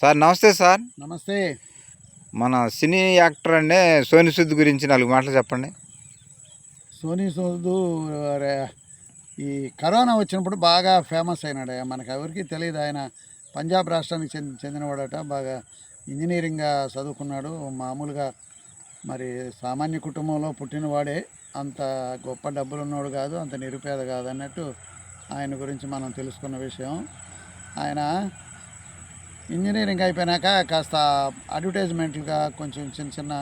Sir నమస్తే sir. నమస్తే. మన సినీ యాక్టర్ అంటే సోని సుద్ గురించి నాలుగు మాటలు చెప్పండి. సోనీ సూదు ఈ కరోనా వచ్చినప్పుడు బాగా ఫేమస్ అయినాడు. మనకు ఎవరికి తెలియదు ఆయన పంజాబ్ రాష్ట్రానికి చెంది చెందినవాడట. బాగా ఇంజనీరింగ్గా చదువుకున్నాడు. మామూలుగా మరి సామాన్య కుటుంబంలో పుట్టినవాడే. అంత గొప్ప డబ్బులు ఉన్నవాడు కాదు అంత నిరుపేద కాదు అన్నట్టు ఆయన గురించి మనం తెలుసుకున్న విషయం. ఆయన ఇంజనీరింగ్ అయిపోయినాక కాస్త అడ్వర్టైజ్మెంట్లుగా కొంచెం చిన్న చిన్న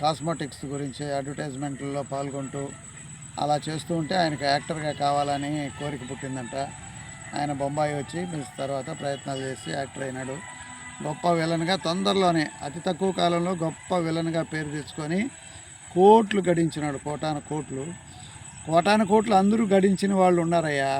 కాస్మెటిక్స్ గురించి అడ్వర్టైజ్మెంట్లలో పాల్గొంటూ అలా చేస్తూ ఉంటే ఆయనకు యాక్టర్గా కావాలని కోరిక పుట్టిందంట. ఆయన బొంబాయి వచ్చి మిస్ తర్వాత ప్రయత్నాలు చేసి యాక్టర్ అయినాడు. గొప్ప విలన్గా తొందరలోనే అతి తక్కువ కాలంలో గొప్ప విలన్గా పేరు తెచ్చుకొని కోట్లు గడించినాడు. కోటాను కోట్లు. కోటాను కోట్లు అందరూ గడించిన వాళ్ళు ఉన్నారయ్యా.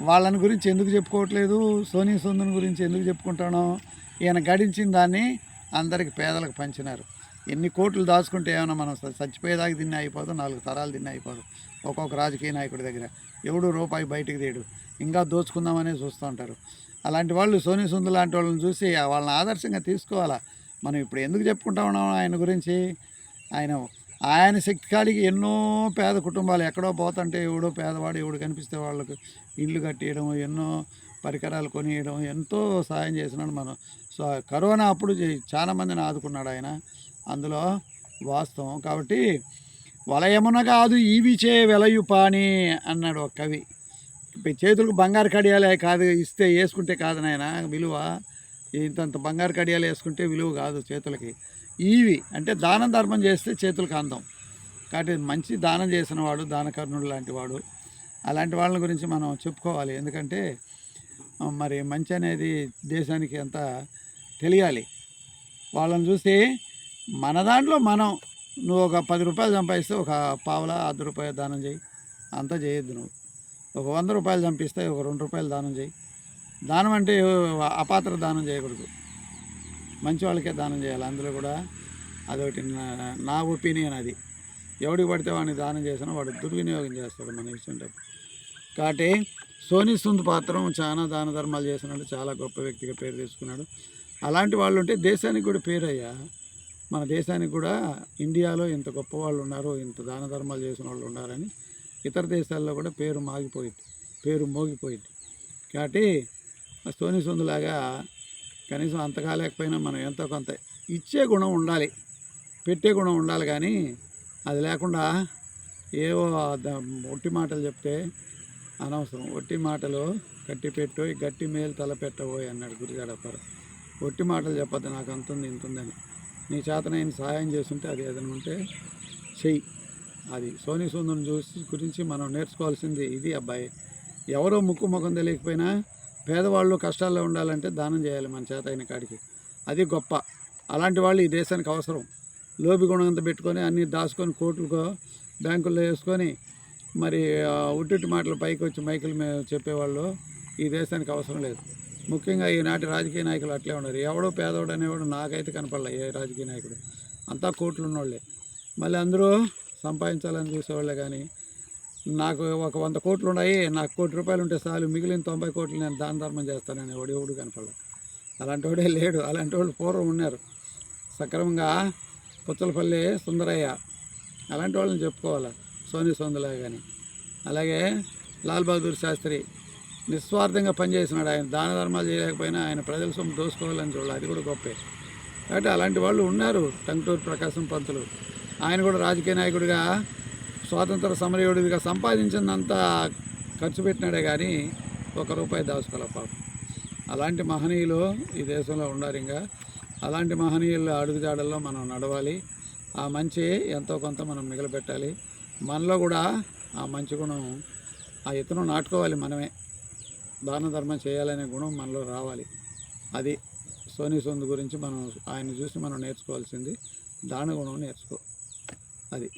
వాళ్ళని గురించి ఎందుకు చెప్పుకోవట్లేదు? సోనీ సుందన్ గురించి ఎందుకు చెప్పుకుంటాను? ఈయన గడించిన దాన్ని అందరికి పేదలకు పంచినారు. ఎన్ని కోట్లు దాచుకుంటే ఏమైనా మనం చచ్చిపోయేదాకా తిని అయిపోదు నాలుగు తరాలు తిని అయిపోదు. ఒక్కొక్క రాజకీయ నాయకుడి దగ్గర. ఎవడు రూపాయి బయటకు తీయడు. ఇంకా దోచుకుందామనే చూస్తూ ఉంటారు. అలాంటి వాళ్ళు సోనీ సుందు లాంటి వాళ్ళని చూసి వాళ్ళని ఆదర్శంగా తీసుకోవాలా? మనం ఇప్పుడు ఎందుకు చెప్పుకుంటా ఉన్నాం ఆయన గురించి? ఆయన ఆయన శక్తి కాడికి ఎన్నో పేద కుటుంబాలు ఎక్కడో పోతుంటే ఎవడో పేదవాడు ఎవడు కనిపిస్తే వాళ్ళకు ఇల్లు కట్టేయడం ఎన్నో పరికరాలు కొనియడం ఎంతో సహాయం చేసినాడు మనం. సో కరోనా అప్పుడు చాలామందిని ఆదుకున్నాడు ఆయన. అందులో వాస్తవం. కాబట్టి వలయమున కాదు ఈవిచే వెలయు పాని అన్నాడు ఒక కవి. చేతులకు బంగారు కడియాలే కాదు ఇస్తే వేసుకుంటే కాదు నాయన విలువ ఇంతంత బంగారు కడియాలు వేసుకుంటే విలువ కాదు చేతులకి. ఇవి అంటే దానం ధర్మం చేస్తే చేతులకు అందం. కాబట్టి మంచి దానం చేసిన వాడు దానకర్ణుడు లాంటి వాడు. అలాంటి వాళ్ళ గురించి మనం చెప్పుకోవాలి. ఎందుకంటే మరి మంచి అనేది దేశానికి అంత తెలియాలి. వాళ్ళని చూసి మన దాంట్లో మనం నువ్వు ఒక పది రూపాయలు సంపాదిస్తే ఒక పావుల అర్ధ రూపాయలు దానం చేయి. అంతా చేయొద్దు నువ్వు. ఒక వంద రూపాయలు చంపిస్తే ఒక రెండు రూపాయలు దానం చేయి. దానం అంటే అపాత్ర దానం చేయకూడదు. మంచి వాళ్ళకే దానం చేయాలి. అందులో కూడా అదొకటి నా- నా ఒపీనియన్ అది. ఎవడికి పడితే వాడిని దానం చేసినా వాడు దుర్వినియోగం చేస్తాడు మన ఇచ్చేటప్పుడు కాబట్టి సోనీ సుంద్ పాత్రం చాలా దాన ధర్మాలు చేసినాడు చాలా గొప్ప వ్యక్తిగా పేరు తెచ్చుకున్నాడు అలాంటి వాళ్ళు ఉంటే దేశానికి కూడా పేరయ్యా. మన దేశానికి కూడా ఇండియాలో ఇంత గొప్ప వాళ్ళు ఉన్నారు ఇంత దాన ధర్మాలు చేసిన వాళ్ళు ఉన్నారని ఇతర దేశాల్లో కూడా పేరు మాగిపోయింది పేరు మోగిపోయింది. కాబట్టి సోనీ సొందులాగా కనీసం అంత కాలేకపోయినా మనం ఎంతో కొంత ఇచ్చే గుణం ఉండాలి. పెట్టే గుణం ఉండాలి కానీ అది లేకుండా ఏవో ఒట్టి మాటలు చెప్తే అనవసరం. ఒట్టి మాటలు గట్టి పెట్టు గట్టి మేలు తల పెట్టబోయి అన్నాడు గురిగాడప్పారు ఒట్టి మాటలు చెప్పద్దు నాకు అంత ఉంది ఇంత ఉందని. నీ చేతనైన సహాయం చేస్తుంటే అది ఏదైనా ఉంటే చెయ్యి. అది సోనీ సుందరం చూసి గురించి మనం నేర్చుకోవాల్సింది ఇది అబ్బాయి. ఎవరో ముక్కు ముఖం తెలియకపోయినా పేదవాళ్ళు కష్టాల్లో ఉండాలంటే దానం చేయాలి మన చేత అయిన కాడికి. అది గొప్ప. అలాంటి వాళ్ళు ఈ దేశానికి అవసరం. లోబి గుణంత పెట్టుకొని అన్ని దాచుకొని కోట్లుకో బ్యాంకుల్లో వేసుకొని మరి ఆ, మాటలు పైకి వచ్చి మైకులు చెప్పేవాళ్ళు ఈ దేశానికి అవసరం లేదు. ముఖ్యంగా ఈనాటి రాజకీయ నాయకులు అట్లే ఉన్నారు. ఎవడో పేదవాడు అనేవాడు నాకైతే కనపడలే ఏ రాజకీయ నాయకుడు. అంతా కోట్లు ఉన్నోళ్ళే మళ్ళీ అందరూ సంపాదించాలని చూసేవాళ్ళే కానీ నాకు ఒక వంద కోట్లు ఉన్నాయి నాకు కోటి రూపాయలు ఉంటే చాలు మిగిలిన తొంభై కోట్లు నేను దాన ధర్మం చేస్తానని వాడు ఎవడు కనపడలే. అలాంటి వాడే లేడు అలాంటి వాళ్ళు పూర్వం ఉన్నారు. సక్రమంగా పుచ్చలపల్లి సుందరయ్య అలాంటి వాళ్ళని చెప్పుకోవాలి? సోనీ సొందలా కానీ అలాగే లాల్ బహదూర్ శాస్త్రి నిస్వార్థంగా పనిచేసినాడు. ఆయన దాన ధర్మాలు చేయలేకపోయినా ఆయన ప్రజల సొమ్ము దోసుకోవాలని చూడాలి అది కూడా గొప్పే. కాబట్టి అలాంటి వాళ్ళు ఉన్నారు టంగుటూరు ప్రకాశం పంతులు. ఆయన కూడా రాజకీయ నాయకుడిగా స్వాతంత్ర సమరయోడిగా సంపాదించిందంతా ఖర్చు పెట్టినాడే కానీ ఒక రూపాయి దాచుకోలే పాపం. అలాంటి మహనీయులు ఈ దేశంలో ఉన్నారు ఇంకా. అలాంటి మహనీయుల అడుగుజాడల్లో మనం నడవాలి. ఆ మంచి ఎంతో కొంత మనం మిగిలిపెట్టాలి మనలో కూడా ఆ మంచి గుణం ఆ ఇతను నాటుకోవాలి మనమే. దాన ధర్మం చేయాలనే గుణం మనలో రావాలి. అది సోనీ సొందు గురించి మనం ఆయన చూసి మనం నేర్చుకోవాల్సింది. దాన గుణం నేర్చుకో. అది.